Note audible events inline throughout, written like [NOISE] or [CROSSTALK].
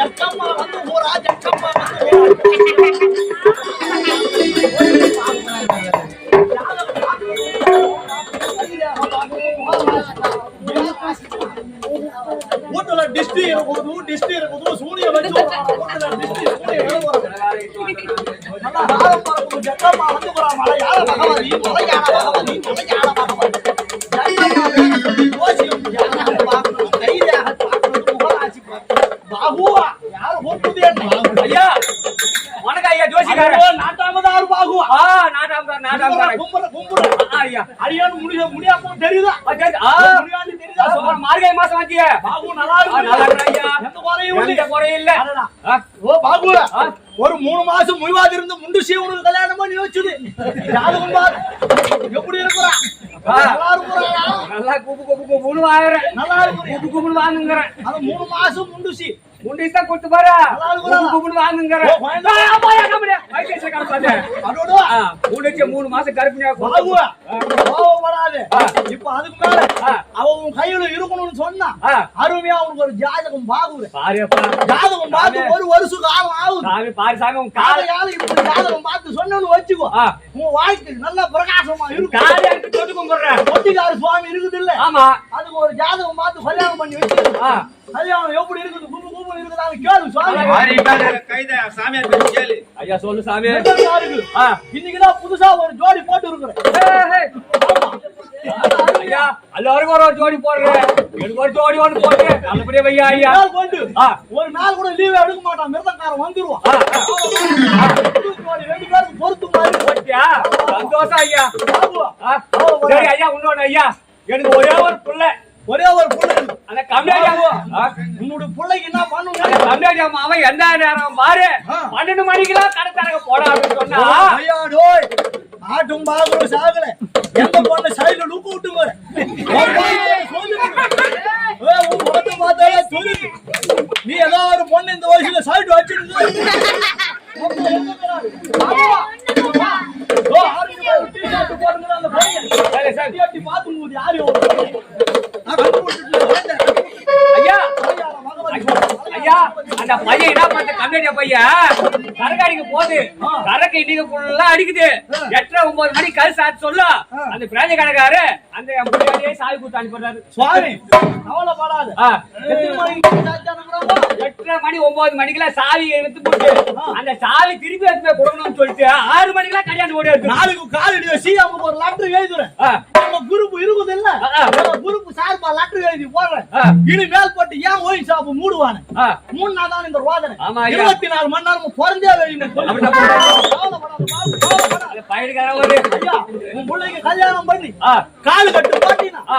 ஜக்கம்மா வந்து ஊரா ஜக்கம்மா வந்து டிஸ்டி இருக்குது டிஸ்டி இருக்குது சூரிய வச்சு வீட்டுல டிஸ்டி சூரிய நல்லா ராகம் ஜக்கம்மா வந்து போறா மலையாள பகவதி? மலையாள பகவதி? மலையாள பகவதி ஜோசிக்காரர் நாட்டாமதாரு பாகுவா? ஆ கும்புற கும்புற ஐயா. முடிய முடியாம தெரியுதா? ஆ, முடியான்னு தெரியுதா? மாசம் பாகு நல்லா நல்லா இருக்கு இருக்கிற ஐயா. எந்த குறையும் எந்த இல்லை குறையும் இல்ல. அடடா. ஆ, ஓ பாபு ஆ. ஒரு மூணு மாசம் முய்வாது இருந்து முண்டுசி உனக்கு கல்யாணம் வச்சுது. ஜாதகம் பாரு. எப்படி இருக்கிறா. நல்லா நல்லா குப்பு குப்பு குப்புன்னு வாங்குறேன். நல்லா இருக்கிறேன். குப்பு குப்புன்னு வாங்குங்கிறேன். அது மூணு மாசம் முண்டுசி ஆ, ஆமா, ஐயா, கம்முனு. வைத்தியசாலை காமிப்பாரு. அதோட ஆ, முண்டிச்சு மூணு மாசம் கோவப்படாது ஆ. இப்ப அதுக்கு மேல. அவ உன் கையில இருக்கணும்னு சொன்னா. அருமையா உனக்கு ஒரு ஜாதகம் பாகுது. பாருப்பா. ஜாதகம் பார்த்து ஒரு வருஷம் காலம் ஆகுது. சாமி பாரு சாமி உன் கால ஜாதகம் பார்த்து சொன்னோன்னு வச்சுக்கோ. உன் வாழ்க்கை நல்ல பிரகாசமா இருக்கும். சுவாமி இருக்குது இல்ல ஆமா. அதுக்கு ஒரு ஜாதகம் பார்த்து கல்யாணம் பண்ணி வச்சு. கல்யாணம் எப்படி இருக்குது இருக்குதான்னு கேளு கேளு. ஐயா சொல்லு சாமி. இன்னைக்குதான் புதுசா ஒரு ஜோடி போட்டு இருக்கிறேன். ஏய், ஏய். ஐயா எல்லாருக்கும் ஒரு ஒரு ஜோடி போடுறேன். எனக்கு ஒரு ஜோடி ஒன்று போட்டு நல்லபடியா வையா ஐயா. கொண்டு. ஒரு நாள் கூட லீவ் எடுக்க மாட்டான். மிருதக்காரன் வந்துருவான். ஆ. புது ஜோடி ரெண்டு பேருக்கு பொருத்து மாதிரி. சந்தோஷம் ஐயா. பாபு, ஆ, சரி ஐயா இன்னொன்னு ஐயா. எனக்கு ஒரே ஒரு புள்ள. ஒரே ஒரு புள்ள. அந்த கம்மியா உன்னுடைய பிள்ளைக்கு என்ன பண்ணுங்க கம்மியா அவன் எந்த நேரம் பாரு. பன்னெண்டு மணிக்கெல்லாம் கடை தரங்க போடா அப்படின்னு சொன்னா. ஆட்டும் பாகுலும் சாகல. எந்த பொண்ணு சைடுல லுக்கு விட்டு பாரு. உன் பார்த்தாலே சொல்லுது. நீ ஏதோ ஒரு பொண்ணு இந்த வயசுல சைடு வச்சிருக்கு அப்புறம் எங்க போறாரு? ஆமா. ஓ, ஆரஞ்சு கலர் t-shirt போட்டுக்கிற அந்த பையன். சரி, சரி. எட்டி எட்டி பார்த்து போகுது, யாரு இவன்? நான் கண்டுபிடிச்சிட்டு வந்தேன். ஐயா ஐயா, மகவதி. ஐயா அந்த பையன் என்ன பையன் சரக்கு அடிக்க போகுது சரக்கு இன்னைக்கு அடிக்குது. எட்டரை ஒன்பது மணி கல் சாத்து சொல்ல. அந்த பிராஞ்ச கடைக்காரு அந்த முன்னாடியே சாவி கொடுத்து அனுப்பிடுறாரு சுவாமி! கவலைப்படாத. எட்டரை மணி ஒன்பது மணிக்கெல்லாம் சாவி எடுத்து போட்டு அந்த சாவி திருப்பி எடுத்து கொடுக்கணும்னு சொல்லிட்டு ஆறு மணிக்கெல்லாம் கல்யாணம் ஓடி எடுத்து நாளைக்கு காலடி அவங்க ஒரு லெட்டர் எழுதுறேன். ஆ. நம்ம குரூப் இருக்குது இல்ல? குரூப் சார்பா லெட்டர் எழுதி போடுறேன். ஆ. இனி மேல் போட்டு ஏன் ஓய் ஷாப் மூடுவானு. மூணு நாள் தான் இந்த ரோதனை. இருபத்தி நாலு மணி நேரம் பிறந்தே வெளியில அப்படி தான் போடுறாங்க. கவலைப்படாத, பாபு, கவலைப்படாத. அந்த பையனுக்கார ஒரு ஐயா உன் பிள்ளைக்கு கல்யாணம் பண்ணி. காலு கட்டு போட்டீங்கன்னா ஆ.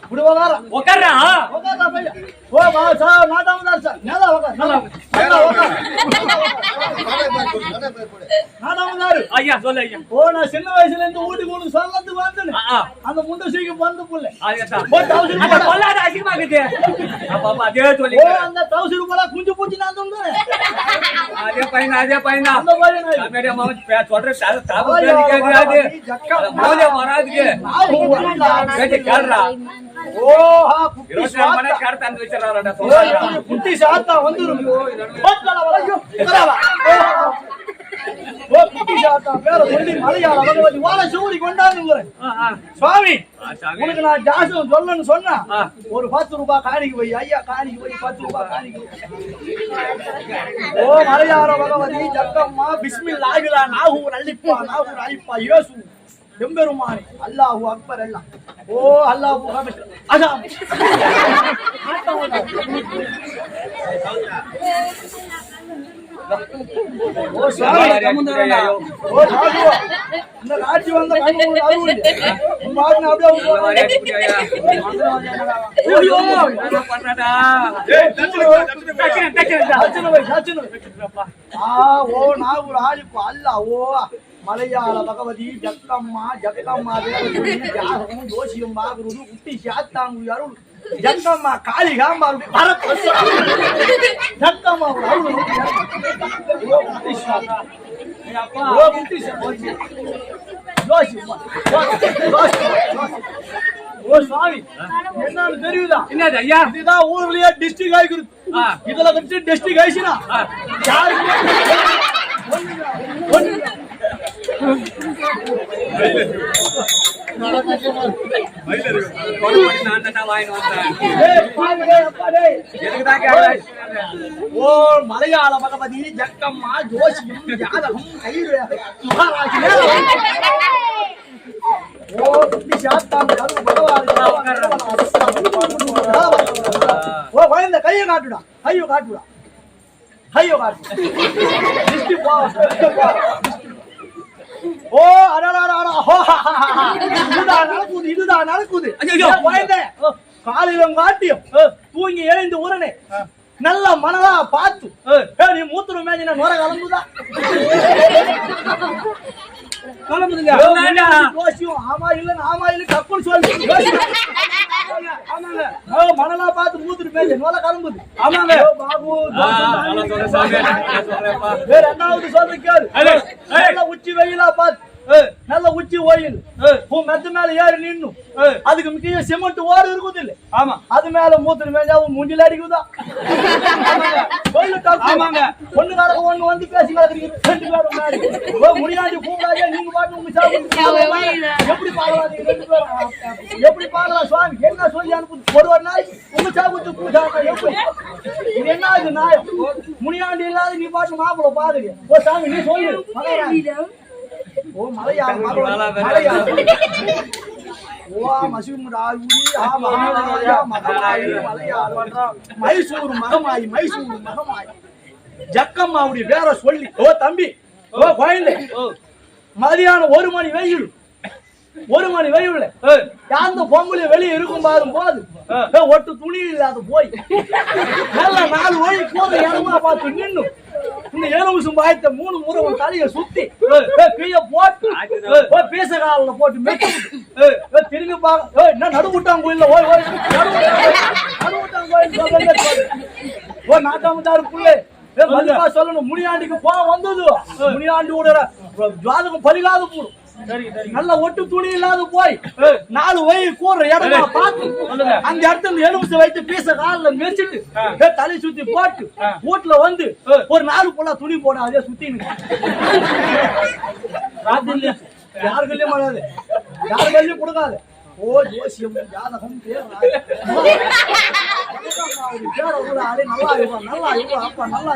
ஏ, உக்காரு. இப்படி உக்காரா. உட்கார்றா. உக்காரா பையா. ஓ, வா, சா, நாட்டாமதார் சார். நல்லா உக்காரு, நல்லா உக்காரு. நல்லா உக்காரு. நாட்டாமதாரு. ஐயா சொல்லு ஐயா ஓ, நான் சின்ன வயசுல இருந்து வீட்டுக்கு உனக்கு சொல்லத்துக்கு வந்தேன் ஆ, ஆ. அந்த முண்டை சீக்கு வந்து புள்ள அதுதான். ஓ, தௌசண்ட் அந்த பொல்லாத அசிங்கமா இருக்குது. அப்பா, அப்பா, அதே சொல்லி ஓ அந்த தௌசண்ட் ரூபாய் குஞ்சு பூச்சி நான் தந்தேன் அதே பையன் அதே பையன் அந்த மாதிரி நான் சாமியாடி அம்மா வந்து பே- சொல்ற த- தகவல் பேசி கேட்கிறாரு. அது மோதியம் வராதுக்கு. பேச்சு கேளுடா. குட்டி சாத்தா. நேரம் தந்து வச்சிடறாருடா, ஓ, சொல்றாருடா. இது குட்டி சாத்தா வந்துரும் போட்களா வா. இங்கடா வா. ஓ, ஓ குட்டி சாத்தா பேர சொல்லி மலையாள பகவதி வாழ சூடி கொண்டாந்து ஆ, ஆ. சுவாமி. உனக்கு நான் ஜாசம் சொல்லணும்னு சொன்னா. ஒரு பத்து ரூபாய் காணிக்கு போய் ஐயா காணிக்கு போய் பத்து ரூபாய் காணிக்கு. ஓ மலையாள பகவதி ஜக்கம்மா பிஸ்மில் ஆகிலா நாகூர் அள்ளிப்பா நாகூர் அழிப்பா இயேசு எம்பெருமானி அல்லாஹு அக்பர் எல்லாம் ஓ அல்லாஹு அதான் ஓ சாமி ஐயோ. ஓ சாதுவா இந்த காட்சி வந்த கண்ணு அருள் உன் பாட்டு அப்படியே இந்த மாதிரி விட்டுருவாங்க. ஆக்கிப்புட்டியா? ஐயோ, என்ன பண்றடா? ஏய், தட்சிணை கொடு, தட்சிணை கொடு. தட்சிணை, தட்சிணை. சச்சின வை சச்சின வை ஆ ஓ நாகுல ஆழிப்பு அல்ல ஓ மலையாள பகவதி ஜக்கம்மா ஜக்கம்மா ஜாதகம் ஜோசியம் பாகுருது குட்டி சாத்தாங்கு அருள். ஜக்கம்மா காளி காம்பாரு ஜக்கம்மா ஒரு அருள் ஓ சுவாமி. என்னன்னு தெரியுதா? என்னது ஐயா? இதுதான் ஊர்லயே டிஸ்ட்ரிக்ட் ஆகிருக்கு. இதுல வச்சு டிஸ்ட்ரிக்ட் ஆயிடுச்சுனா. யாருக்குமே ஒண்ணு இல்ல. மயில இருக்கு. கொலை பண்ணி நான் தான்டா வாங்கிட்டு வந்தேன். டேய், பாரு, டேய், அப்பா, டேய். எதுக்குதான் கேக்குறேன்? ஓ மலையாள பகவதி ஜக்கம்மா ஜோசியம் ஜாதகம் கயிறு ஓ சாத்தான் ஓ குழந்தை கையை காட்டுடா கையை காட்டுடா. கையை காட்டு திருஷ்டி போ திருஷ்டி போ. ஓ இதுதான் நடக்குது இதுதான் நடக்குது. காலையிலும் காட்டியும் தூங்கி எழுந்து உடனே நல்ல மனதா பார்த்து நீ மூத்திரம் மேஞ்சின நுர கலந்துதா வேண்டா. யோசியும் ஆமா இல்ல ஆமா இல்ல டக்குன்னு சொல்லு. [LAUGHS] ஆமாங்க, மணலா பார்த்து மூத்திரம் மேஞ்ச நுர கலம்புது. ஆமாங்க. பாபு சொல்றேன் ரெண்டாவது சொல்ற கேளு. உச்சி வெயிலா பார்த்து. நல்ல உச்சி ஓயில். உன் மெத்த மேல ஏறி நின்னும் அதுக்கு முக்கிய சிமெண்ட் ஓடு இருக்குது இல்ல ஆமா. அது மேல மூத்திர மேல உன் முஞ்சில அடிக்குதா? ஆமாங்க. ஒண்ணுக்காரங்க ஒண்ணு வந்து பேசி ரெண்டு பேரும் முடியாது கூப்பிடாதே நீங்க பாட்டு உங்க எப்படி பேரும்? எப்படி பாக்கலாம் சுவாமி? என்ன சொல்லி அனுப்புது? ஒரு ஒரு நாள் உங்க சாப்பிட்டு கூட்டாங்க எப்படி? இது என்ன இது நாயம்? முனியாண்டி இல்லாத நீ பாட்டு மாப்பிள்ள பாருங்க ஓ சாமி நீ சொல்லு. ஓ மலையாளம், மலையாளம். [LAUGHS] ஓ மசிமுடாயுடி ஆ மகாராஜா மகமாயி மலையாளம். மைசூர் மகமாயி மைசூர் மகமாயி. ஜக்கம்மாவுடைய பேரை சொல்லி ஓ தம்பி ஓ குழந்தை. மதியானம் ஒரு மணி வெயில். ஒரு மணி வெயில்ல அந்த பொம்பளை வெளியே இருக்கும் பாரும் போது ஒட்டு துணி இல்லாத போய். [LAUGHS] நல்ல நாலு வழி போத இடமா பார்த்து நின்னு இந்த எலுமிசும் பாயத்தை மூணு முறை உன் தலையை சுத்தி கீழே போட்டு பீச காலில் போட்டு மெச்சு திரும்பி பாக்க என்ன நடுவுட்டாங்க கோயில்ல? ஓய் ஓய் நடுவுட்டாங்க கோயில். ஓ நாட்டாமத்தாரு புள்ளே சொல்லணும். முனியாண்டிக்கு கோவம் வந்தது. முனியாண்டியோட ஜாதகம் பலிகாத போடும். நல்ல ஒட்டு துணி இல்லாத போய் நாலு வயல் கூற இடமா பார்த்து அந்த இடத்துல எலுமிச்சு வைத்து பீச காலில் மெச்சிட்டு ஏ, தலை சுத்தி போட்டு வீட்டுல வந்து ஒரு நாலு புள்ள துணி போட அதே சுத்தி யாருக்கள்லயும் வராது யாருக்கள்லயும் கொடுக்காது. ஓ ஜோசியம் ஜாதகம் நல்லா நல்லா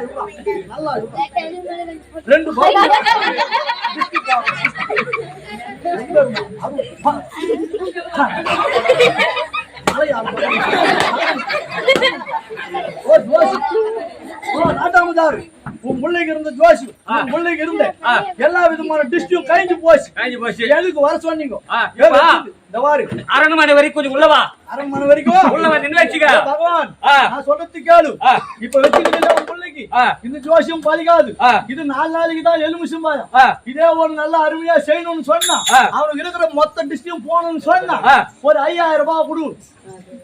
நல்லா ரெண்டு [LAUGHS] நாட்டாமதார் உன் பிள்ளைக்கு இருந்த ஜோசி உன் பிள்ளைக்கு இருந்த. எல்லா விதமான டிஸ்டும் கழிஞ்சு போச்சு. எதுக்கு வர சொன்னீங்க? அரண்மனை வரைக்கும் கொஞ்சம் உள்ள வா அரண்மனை வரைக்கும் உள்ள வந்து நின்னு வச்சுக்க. பகவான். நான் சொல்றது கேளு. இப்ப வச்சுக்கிட்டு உன் பிள்ளைக்கு. இந்த ஜோசியம் பலிக்காது. இது நாலு நாளைக்கு தான் எலுமிஷம் பாயம். இதே ஒரு நல்ல அருமையா செய்யணும்னு சொன்னா. அவனுக்கு இருக்கிற மொத்த டிஸ்டியும் போகணும்னு சொன்னா. ஒரு ஐயாயிரம் ரூபாய் கொடு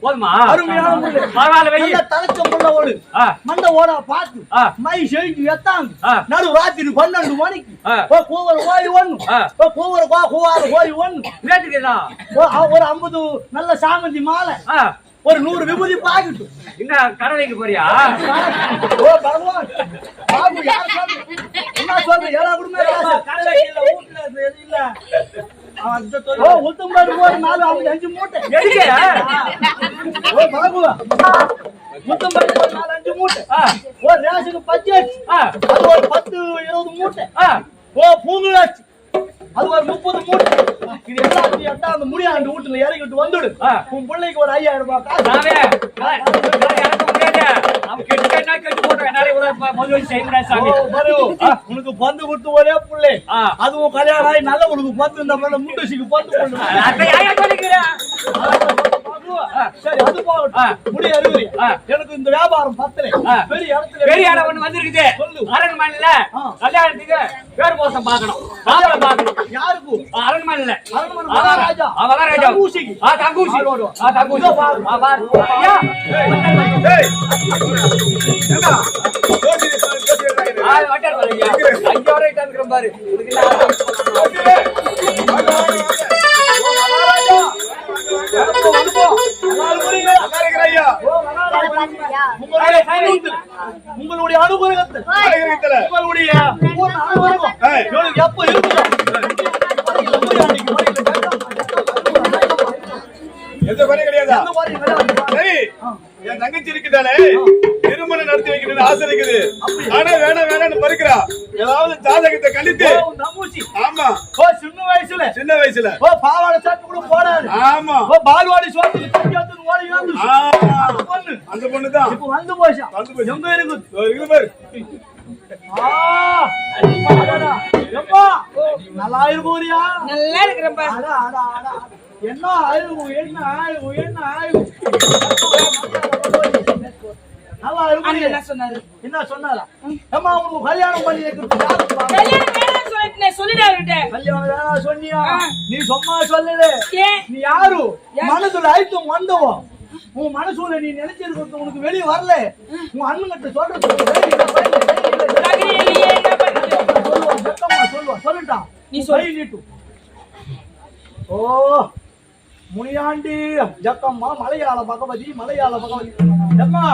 போதுமா? அருமையான முள்ளு. பரவாயில்ல வை நல்ல தலைச்ச முள்ள ஓடு. மண்டை ஓடா பார்த்து ஆ. மை செஞ்சு எத்தாங்க. நடு ராத்திரி பன்னெண்டு மணிக்கு. ஓ, கூவர ஓய் ஒண்ணு. ஓ, கூவர கோ கூவார ஓய் ஒண்ணு. ஒரு ஐம்பது நல்ல சாமந்தி மாலை. ஒரு நூறு விபூதி பாக்கெட்டு. என்ன கடலைக்கு போறியா? ஓ பகவான் பாபு யார் சொல்ற? என்ன சொல்ற? எல்லா குடும்பம் இல்ல ஓ உத்தம்பாடு ஒரு நாலு ஐம்பது அஞ்சு மூட்டை. எதுக்கு? ஒரு நாலு அஞ்சு மூட்டை. ஓ ரேஷனுக்கு பட்ஜெட் அது ஒரு பத்து இருபது மூட்டை. ஓ பூங்குழாச்சி அது ஒரு முப்பது மூட்டை. இது எல்லாத்தையும் எட்டா அந்த முடியாண்டு வீட்டுல இறங்கிட்டு வந்துடு. உன் பிள்ளைக்கு ஒரு ஐயாயிரம் ரூபாய் உனக்கு பந்து கொடுத்து ஒரே புள்ளை. அதுவும் கல்யாணம் ஆகி நல்ல உனக்கு பந்து இந்த மேல முண்டசிக்கு பந்து சரி. அது. போகட்டும் முடி அருகுறி ஆ. எனக்கு இந்த வியாபாரம் பத்தலை. பெரிய இடத்துல பெரிய இடம் ஒண்ணு வந்திருக்குது. அரண்மனையில. கல்யாணத்துக்கு பேர் போசம் பார்க்கணும். மாப்பிளை பார்க்கணும். யாருக்கு? அரண்மனையில. அரண்மனை மகாராஜா. ஆ, மகாராஜா. தங்கூசிக்கு. ஆ தங்கூசி ஆ. ஆ தங்கூசி பாரு. ஆ பாரு. ஐயா. ஏய். ஆ வட்டார் பாரு. ஐயா நல்லா இருக்கிறீங்களா? கழித்து, ஓ, நம்பூசி. ஆமா, ஓ, சின்ன வயசுல சின்ன வயசுல. ஓ பாவாடை சட்டை கூட போடாது ஆமா, ஓ பால்வாடி எடுத்துன்னு ஓடி வந்து. அந்த பொண்ணு அந்த பொண்ணுதான். இப்ப வந்து போச்சா வந்து போச்சு. எங்க இருக்குது இதோ இருக்குது பாரு. நல்லா இருக்குறியா நல்லா இருக்கிறப்பா. என்ன ஆயுவு என்ன ஆயுவு என்ன இருக்கு என்ன சொன்னாரு? என்ன சொன்னாரா? கல்யாணம் பண்ணி வைக்கிறது சொல்லிட்டு கல்யாணம் சொன்னியா. நீ சொல்லல ஏன்? நீ யாரு? மனசுல அழுத்தம் வந்தவோ. உன் மனசுல நீ நினைச்சிருக்கிறது உனக்கு வெளிய வரல. உன் அண்ணன்கிட்ட சொல்றது சொல்லட்டான். நீ சொல்லு. கை நீட்டு. ஓ முனியாண்டி ஜக்கம்மா மலையாள பகவதி மலையாள பகவதி. அம்மா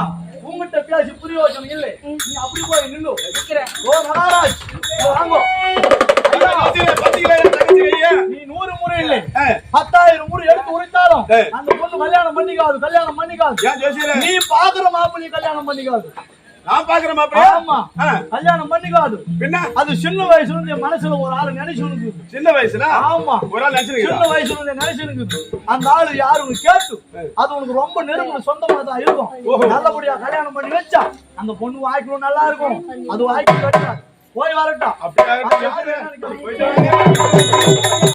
உங்ககிட்ட பேசி பிரயோஜனம் இல்லை. நீ அப்படி போய் நில்லு. இருக்கிறேன் ஓ மகாராஜ் வாங்கோ? நீ நூறு முறை இல்லை. பத்தாயிரம் முறை எடுத்து உரைத்தாலும். அந்த பொண்ணு கல்யாணம் பண்ணிக்காது கல்யாணம் பண்ணிக்காது? நீ பாக்குற மாப்பிள்ளை கல்யாணம் பண்ணிக்காது. நான் பாக்குறேன்? ஆமா. கல்யாணம் பண்ணிக்காது. பின்ன? அது சின்ன வயசுல இருந்து மனசுல ஒரு ஆளு நினைச்சு சின்ன வயசுல ஆமா. ஒரு ஆள் சின்ன வயசுல இருந்து நினைச்சு அந்த ஆளு யாருன்னு கேட்டு அது உனக்கு ரொம்ப நெருங்கின சொந்தமா தான் இருக்கும். நல்லபடியா கல்யாணம் பண்ணி வச்சா அந்த பொண்ணு வாய்க்கணும் நல்லா இருக்கும். அது வாய்க்கு போய் வரட்டும்.